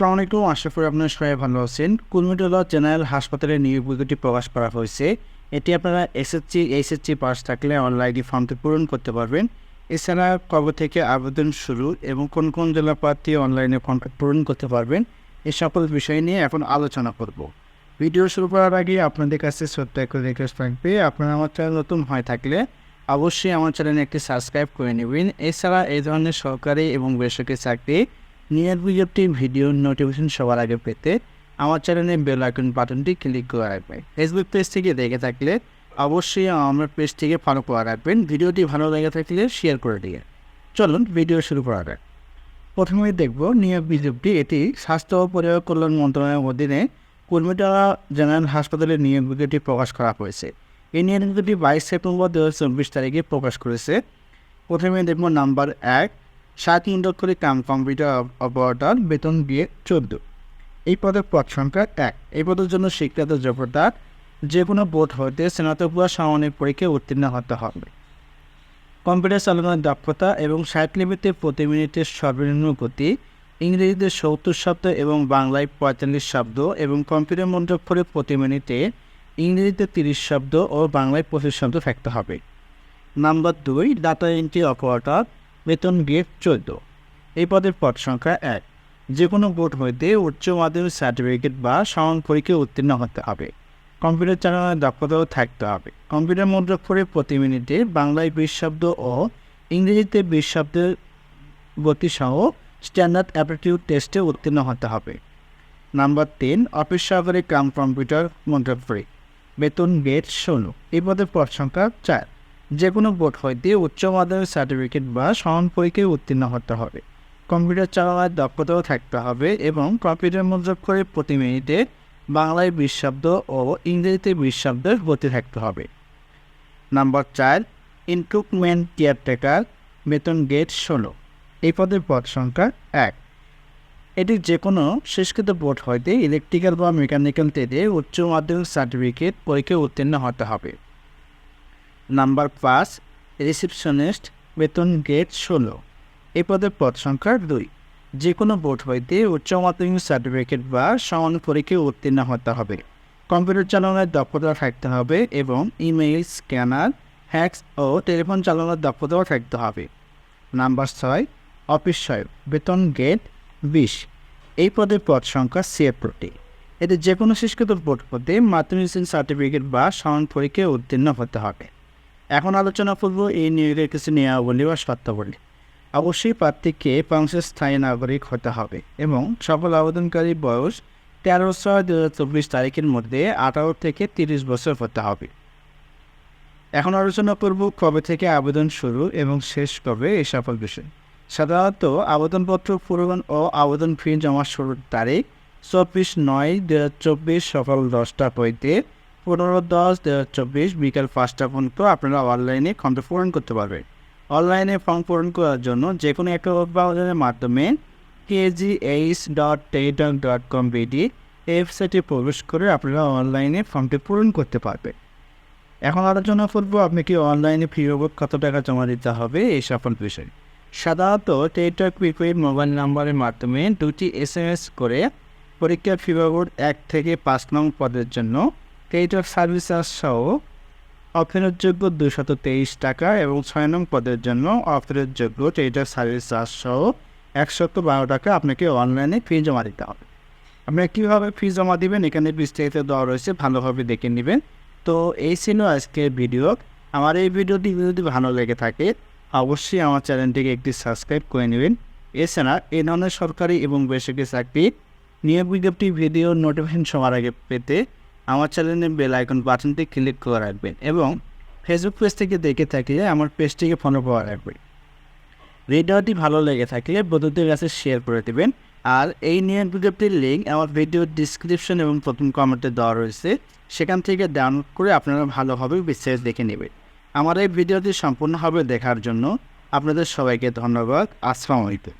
আসসালামু আলাইকুম। আশা করি আপনারা সবাই ভালো আছেন। কুলমিটোলা জেনারেল হাসপাতালে নিয়োগ বিজ্ঞপ্তি প্রকাশ করা হয়েছে। এটি আপনারা এসএসসি এইচএসসি পাস থাকলে অনলাইনে ফর্মটি পূরণ করতে পারবেন। এছাড়া কবে থেকে আবেদন শুরু এবং কোন কোন জেলা প্রার্থী অনলাইনে ফর্মটি পূরণ করতে পারবেন এই সকল বিষয় নিয়ে এখন আলোচনা করব। ভিডিও শুরু করার আগে আপনাদের কাছে ছোট্ট একটা রিকোয়েস্ট থাকবে। আপনারা আমার চ্যানেল নতুন হয়ে থাকলে অবশ্যই আমার চ্যানেলে একটি সাবস্ক্রাইব করে নেবেন। এছাড়া এই ধরনের সরকারি এবং বেসরকারি চাকরি নিয়োগ বিজ্ঞপ্তি ভিডিও নোটিফিকেশন সবার আগে পেতে আমার চ্যানেলে বেল আইকন বাটনটি ক্লিক করে রাখবেন ফেসবুক পেজ থেকে দেখে থাকলে অবশ্যই আমার পেজ থেকে ফলো করে রাখবেন। ভিডিওটি ভালো লেগে থাকলে শেয়ার করে দিয়ে। চলুন ভিডিও শুরু করা যাক। প্রথমেই দেখব নিয়োগ বিজ্ঞপ্তি এটি স্বাস্থ্য ও পরিবার কল্যাণ মন্ত্রণালয়ের অধীনে কুর্মিটালা জেনারেল হাসপাতালে নিয়োগ বিজ্ঞপ্তি প্রকাশ করা হয়েছে। এই নিয়োগ বিজ্ঞপ্তি বাইশ সেপ্টেম্বর দু হাজার চব্বিশ তারিখে প্রকাশ করেছে। প্রথমে দেখব নাম্বার এক সাত ইন্ডোর করে কাম কম্পিউটার অপারেটর বেতন দিয়ে চোদ্দ এই পদের পদ সংখ্যা এক। এই পদের জন্য শিক্ষাত যোগ্যতা যে কোনো বোর্ড হতে স্নাতক বা পরীক্ষায় উত্তীর্ণ হতে হবে। কম্পিউটার চালানোর দক্ষতা এবং ষাট লিপিতে প্রতি মিনিটের সর্বনিম্ন গতি, ইংরেজিতে সত্তর শব্দ এবং বাংলায় পঁয়তাল্লিশ শব্দ এবং কম্পিউটার মন্ত্রক করে প্রতি মিনিটে ইংরেজিতে তিরিশ শব্দ ও বাংলায় পঁচিশ শব্দ থাকতে হবে। নাম্বার দুই ডাটা এন্ট্রি অপারেটর বেতন গেট চোদ্দ। এই পদের পদ সংখ্যা এক। যে কোনো বোর্ড হইতে উচ্চ মাধ্যমিক সার্টিফিকেট বা সমান পরীক্ষায় উত্তীর্ণ হতে হবে। কম্পিউটার চালানোর দক্ষতাও থাকতে হবে। কম্পিউটার মুদ্রক করে প্রতি মিনিটে বাংলায় বিশ শব্দ ও ইংরেজিতে বিশ শব্দের গতিসহ স্ট্যান্ডার্ড অ্যাপটিটিউড টেস্টে উত্তীর্ণ হতে হবে। নাম্বার তিন, অফিস সহকারী কাম কম্পিউটার মুদ্রক বেতন গেট ষোলো। এই পদের পদ সংখ্যা চার। যে কোনো বোর্ড হইতে উচ্চ মাধ্যমিক সার্টিফিকেট বা সমান পরীক্ষায় উত্তীর্ণ হতে হবে। কম্পিউটার চালানোর দক্ষতাও থাকতে হবে এবং কম্পিউটার মুদ্রক করে প্রতি মিনিটে বাংলায় বিশ ও ইংরেজিতে বিশ শব্দের গতি থাকতে হবে। নাম্বার চার ইনক্রুটমেন্ট কেয়ারটেকার বেতন গেট ষোলো। এই পদের পদ সংখ্যা এক। এটি যে কোনো শেষকৃত বোর্ড হইতে ইলেকট্রিক্যাল বা মেকানিক্যাল তেদে উচ্চ মাধ্যমিক সার্টিফিকেট পরীক্ষায় উত্তীর্ণ হতে হবে। নাম্বার পাঁচ, রিসিপশনিস্ট, বেতন গেট ষোলো। এই পদের পদ সংখ্যা দুই। যে কোনো বোর্ড হইতে উচ্চ মাধ্যমিক সার্টিফিকেট বা সমান পরীক্ষায় উত্তীর্ণ হতে হবে। কম্পিউটার চালানোর দক্ষতা থাকতে হবে এবং ইমেইল স্ক্যানার হ্যাক্স ও টেলিফোন চালানোর দক্ষতাও থাকতে হবে। নাম্বার ছয়, অফিস সহায়ক, বেতন গেট বিশ। এই পদের পদ সংখ্যা সিএপ্রটি এতে যে কোনো শিক্ষিত বোর্ড হতে মাধ্যমিক সার্টিফিকেট বা সমান পরীক্ষায় উত্তীর্ণ হতে হবে। এখন আলোচনা করব এই নিয়োগের কিছু নিয়মাবলী বা অবশ্যই প্রার্থীকে বাংলাদেশের স্থায়ী নাগরিক হতে হবে এবং সকল আবেদনকারী বয়স তেরো ছয় দু হাজার চব্বিশ তারিখের মধ্যে আঠারো থেকে তিরিশ বছর হতে হবে। এখন আলোচনা করব কবে থেকে আবেদন শুরু এবং শেষ কবে এই সকল বিষয়। সাধারণত আবেদনপত্র পূরণ ও আবেদন ফি জমা শুরুর তারিখ চব্বিশ নয় দু হাজার চব্বিশ সকাল দশটা হইতে পনেরো দশ দু হাজার চব্বিশ বিকাল পাঁচটা পর্যন্ত আপনারা অনলাইনে ফর্ম পূরণ করতে পারবেন। অনলাইনে ফর্ম পূরণ করার জন্য যে কোনো একটা ওয়েবসাইটের মাধ্যমে KGH dot Teletalk dot com BD ওয়েবসাইটে প্রবেশ করে আপনারা অনলাইনে ফর্মটি পূরণ করতে পারবেন। এখন আলোচনা করব আপনি কি অনলাইনে ফি বাবদ কত টাকা জমা দিতে হবে এই সকল বিষয়ে। সাধারণত টেলিটক প্রিপেড মোবাইল নাম্বারের মাধ্যমে দুটি এস এম এস করে পরীক্ষার ফি বাবদ এক থেকে পাঁচ নং পদের জন্য টেলিটক সার্ভিস চার্জ সহ অফেরতযোগ্য দুশত তেইশ টাকা এবং ছয় নং পদের জন্য অফেরতযোগ্য টেলিটক সার্ভিস চার্জ সহ একশত বারো টাকা আপনাকে অনলাইনে ফি জমা দিতে হবে। আপনারা কীভাবে ফি জমা দিবেন এখানে বিস্তারিত দেওয়া রয়েছে, ভালোভাবে দেখে নেবেন। তো এই ছিল আজকের ভিডিও আমার এই ভিডিওটি যদি ভালো লেগে থাকে, অবশ্যই আমার চ্যানেলটিকে একটি সাবস্ক্রাইব করে নেবেন। এছাড়া এ ধরনের সরকারি এবং বেসরকারি চাকরি, নিয়োগ বিজ্ঞপ্তি ভিডিও নোটিফিকেশন সবার আগে পেতে আমার চ্যানেলের বেল আইকন বাটনটি ক্লিক করে রাখবেন এবং ফেসবুক পেজ থেকে দেখে থাকলে আমার পেজটিকে ফলো করে রাখবেন। ভিডিওটি ভালো লেগে থাকলে বন্ধুদের কাছে শেয়ার করে দেবেন। আর এই নিয়োগ বিজ্ঞপ্তির লিঙ্ক আমার ভিডিওর ডিসক্রিপশন এবং প্রথম কমেন্টে দেওয়া রয়েছে, সেখান থেকে ডাউনলোড করে আপনারা ভালোভাবে বিস্তারিত দেখে নেবেন। আমার এই ভিডিওটি সম্পূর্ণভাবে দেখার জন্য আপনাদের সবাইকে ধন্যবাদ। আসসালামু আলাইকুম।